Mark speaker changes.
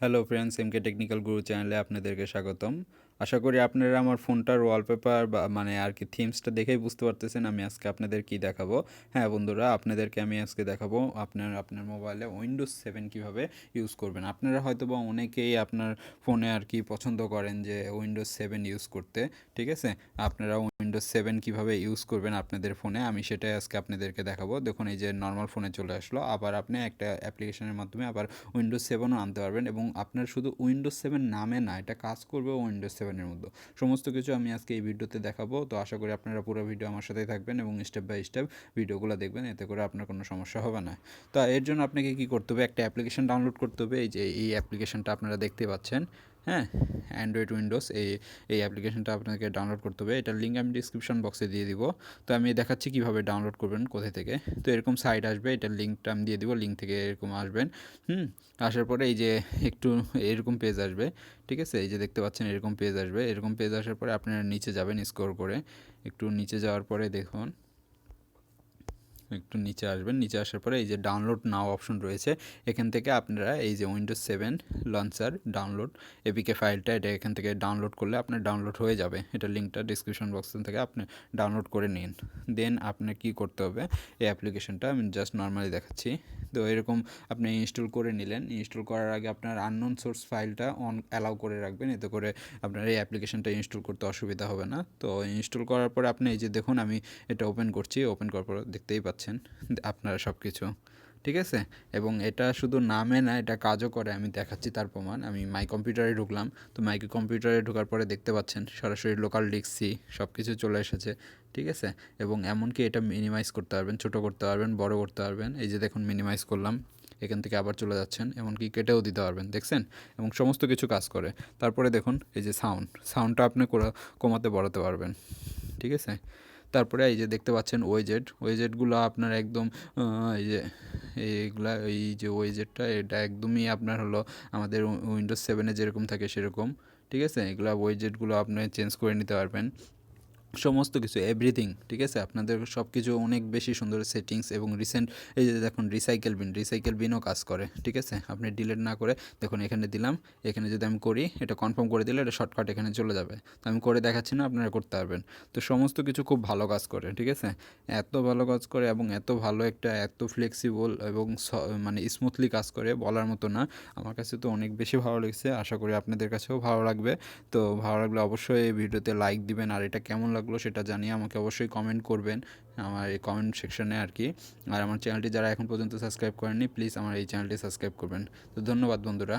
Speaker 1: Hello friends এমকে technical গুরু চ্যানেলে আপনাদেরকে স্বাগতম। আশা করি আপনারা আমার ফোনটার ওয়ালপেপার বা মানে আর কি থিমসটা দেখেই বুঝতে পারতেছেন আমি আজকে আপনাদের কি দেখাবো। হ্যাঁ বন্ধুরা, আপনাদেরকে আমি আজকে দেখাবো আপনার আপনার মোবাইলে উইন্ডোজ সেভেন কীভাবে ইউজ করবেন। আপনারা হয়তো বা অনেকেই আপনার ফোনে আর কি পছন্দ করেন যে উইন্ডোজ সেভেন ইউজ করতে, ঠিক আছে? আপনারা উইন্ডোজ সেভেন কীভাবে ইউজ করবেন আপনাদের ফোনে আমি সেটাই আজকে আপনাদেরকে দেখাবো। দেখুন, এই যে নর্মাল ফোনে চলে আসলো, আবার আপনি একটা অ্যাপ্লিকেশনের মাধ্যমে আবার উইন্ডোজ সেভেনও আনতে পারবেন এবং আপনার শুধু উইন্ডোজ সেভেন নামে না, এটা কাজ করবে উইন্ডোজ সেভেনের মধ্যে। সমস্ত কিছু আমি আজকে এই ভিডিওতে দেখাবো। তো আশা করি আপনারা পুরো ভিডিও আমার সাথেই থাকবেন এবং স্টেপ বাই স্টেপ ভিডিওগুলো দেখবেন। এতে করে আপনার কোনো সমস্যা হবে না। তো এর জন্য আপনাকে কি করতে হবে? একটা অ্যাপ্লিকেশন ডাউনলোড করতে হবে। এই যে এই অ্যাপ্লিকেশনটা আপনারা দেখতে পাচ্ছেন। হ্যাঁ অ্যান্ড্রয়েড উইন্ডোজ এই এই অ্যাপ্লিকেশনটা আপনাকে ডাউনলোড করতে হবে। এটার লিঙ্ক আমি ডিসক্রিপশন বক্সে দিয়ে দিব। তো আমি দেখাচ্ছি কীভাবে ডাউনলোড করবেন কোথা থেকে। তো এরকম সাইট আসবে, এটার লিঙ্কটা আমি দিয়ে দিব লিঙ্ক থেকে এরকম আসবেন। হুম, আসার পরে এই যে একটু এরকম পেজ আসবে, ঠিক আছে? এই যে দেখতে পাচ্ছেন এরকম পেজ আসবে। এরকম পেজ আসার পরে আপনারা নিচে যাবেন স্কোর করে। একটু নিচে যাওয়ার পরে দেখুন একটু নিচে আসবেন। নিচে আসার পরে এই যে ডাউনলোড নাও অপশন রয়েছে, এখান থেকে আপনারা এই যে Windows seven launcher download APK ফাইলটা এটা এখান থেকে ডাউনলোড করলে আপনার ডাউনলোড হয়ে যাবে। এটা লিঙ্কটা ডিসক্রিপশন বক্স থেকে আপনি ডাউনলোড করে নিন। দেন আপনার কি করতে হবে? এই অ্যাপ্লিকেশনটা আমি জাস্ট নর্মালি দেখাচ্ছি। তো এরকম আপনি ইনস্টল করে নিলেন। ইনস্টল করার আগে আপনার আননোন সোর্স ফাইলটা অন অ্যালাউ করে রাখবেন। এতে করে আপনার এই অ্যাপ্লিকেশনটা ইনস্টল করতে অসুবিধা হবে না। তো ইনস্টল করার পরে আপনি এই যে দেখুন, আমি এটা ওপেন করছি। ওপেন করার পর দেখতেই পাচ্ছেন আপনারা সব কিছু ঠিক আছে? এবং এটা শুধু নামে না, এটা কাজও করে, আমি দেখাচ্ছি তার প্রমাণ। আমি মাই কম্পিউটারে ঢুকলাম, তো মাই কম্পিউটারে ঢোকার পরে দেখতে পাচ্ছেন, সরাসরি লোকাল ডিক্সি সব কিছু চলে এসেছে, ঠিক আছে? এবং এমনকি এটা মিনিমাইজ করতে পারবেন, ছোটো করতে পারবেন, বড় করতে পারবেন। এই যে দেখুন মিনিমাইজ করলাম, এখান থেকে আবার চলে যাচ্ছেন, এমনকি কেটেও দিতে পারবেন, দেখছেন? এবং সমস্ত কিছু কাজ করে। তারপরে দেখুন, এই যে সাউন্ড সাউন্ডটা আপনি কমাতে বাড়াতে পারবেন, ঠিক আছে? তারপরে এই যে দেখতে পাচ্ছেন ওয়েজেট ওয়েজেটগুলো আপনার একদম এই যে, এইগুলা, এই যে ওয়েজেটটা এটা একদমই আপনার হলো আমাদের উইন্ডোজ সেভেনে যেরকম থাকে সেরকম, ঠিক আছে? এগুলো ওয়েজেটগুলো আপনি চেঞ্জ করে নিতে পারবেন। সমস্ত কিছু এভরিথিং ঠিক আছে? আপনাদের সব কিছু অনেক বেশি সুন্দর সেটিংস এবং রিসেন্ট এই যে দেখুন রিসাইকেল বিন রিসাইকেল বিনও কাজ করে, ঠিক আছে? আপনি ডিলিট না করে, দেখুন এখানে দিলাম, এখানে যদি আমি করি, এটা কনফার্ম করে দিলে এটা শর্টকাট এখানে চলে যাবে। তো আমি করে দেখাচ্ছি না, আপনারা করতে পারবেন। তো সমস্ত কিছু খুব ভালো কাজ করে, ঠিক আছে? এত ভালো কাজ করে এবং এত ভালো একটা, এত ফ্লেক্সিবল এবং মানে স্মুথলি কাজ করে, বলার মতো না। আমার কাছে তো অনেক বেশি ভালো লেগেছে, আশা করি আপনাদের কাছেও ভালো লাগবে। তো ভালো লাগলে অবশ্যই এই ভিডিওতে লাইক দিবেন, আর এটা কেমন লাগবে লাগল সেটা জানিয়ে আমাকে অবশ্যই কমেন্ট করবেন আমার এই কমেন্ট সেকশনে আর কি আর আমার চ্যানেলটি যারা এখন পর্যন্ত সাবস্ক্রাইব করেননি প্লিজ আমার এই চ্যানেলটি সাবস্ক্রাইব করবেন। তো ধন্যবাদ বন্ধুরা।